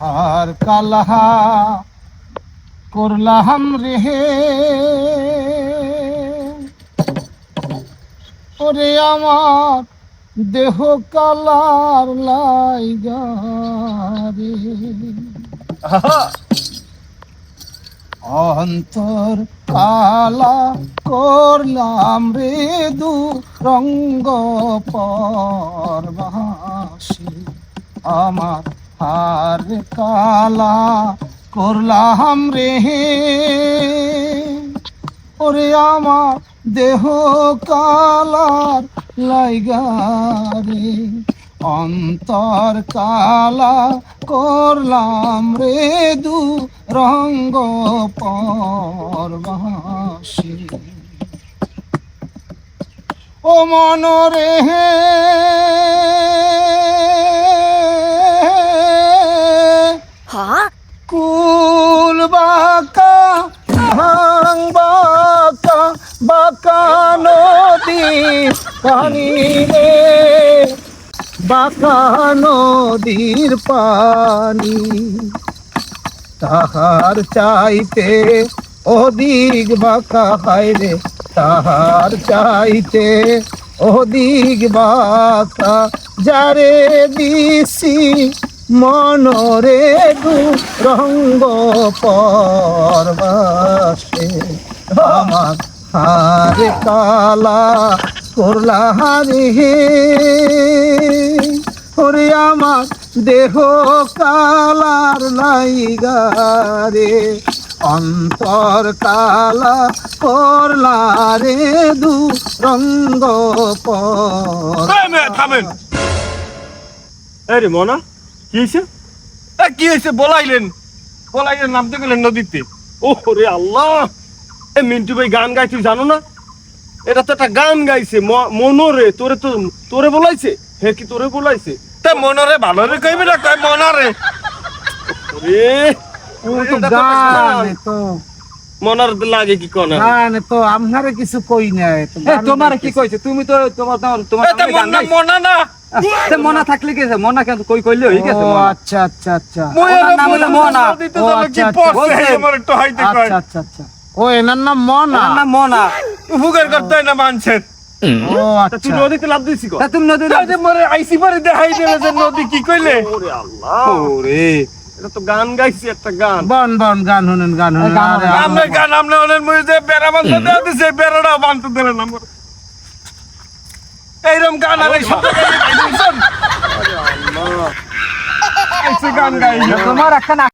আর কালাহা করলাম রেহে। ওরে আমার দেহ কালার লাইগা রে। অন্তর কালা করলাম রে দু রঙ্গ পরবাসী। আমার হার কালা করলাম রে। ওরে আমার দেহ কালার লাইগা রে। অন্তর কালা করলাম রে দু রঙ্গ পরবাসী ও মনরে হ্যাঁ ভাং বাঁকা বাঁকা নদী পানি রে বাঁকা নদীর পানি তাহার চাইতে অধিক বাঁকা হয় রে। তাহার চাইতে অধিক বাঁকা, যারে দিছি মনরে দু রঙ্গ পরবাসে আমার হারে কালা করলা হারে ওরে আমার দেহ কালার লাইগারে অন্তর কালা করলা রে দু রঙ্গ পর থামেন আরে মনা। কি হয়েছে এ, কি হয়েছে বলাইলেন। বলাইলেন নামতে গেলেন নদীতে। ও রে আল্লাহ! এ মিন্টু ভাই গান গাই তুই জানো না? এটা তো একটা গান গাইছে মনোরে। তোরে তো তোরে বলাইছে? হে কি তোরে বলাইছে? তা মনোরে ভালো রে কইবে না? কই মনারে? রে ও তো গান তো। মনার লাগে কি কোনা? গান তো কিছু কই নাই। তো তোমার কি। কইছে? তুমি তো তোমার তোমার মনা না। মনা থাকলে কি হয়েছে? মনা কেন? কই কইলে? হয়ে গেছে আচ্ছা আচ্ছা আচ্ছা। নাম হলো মনা। নদীতে ও, আচ্ছা, আচ্ছা। একটু হাইতে কয়। আচ্ছা আচ্ছা আচ্ছা। ও এনার নাম মনা। নাম মনা। উপকার করতে না মানুষের। ও তা তুই আচ্ছা নদীতে লাভ দিছি তা তুমি নদী তাই যে মরে আইসি পরে দেখাই দেবে যে নদী কি কইলে? ওরে আল্লাহ। ওরে। এটা তো গান গাইছি একটা গান। বন বন গান শুনেন গান শুনেন। আরে। আমরা গান আমরা ওনের মুই যে বেড়া বান্ধা দেওয়া দিছে বেড়াটা বান্ধতে দিলেন আমার এইরকম গান আর এই শব্দ গান গাই। তোমার একটা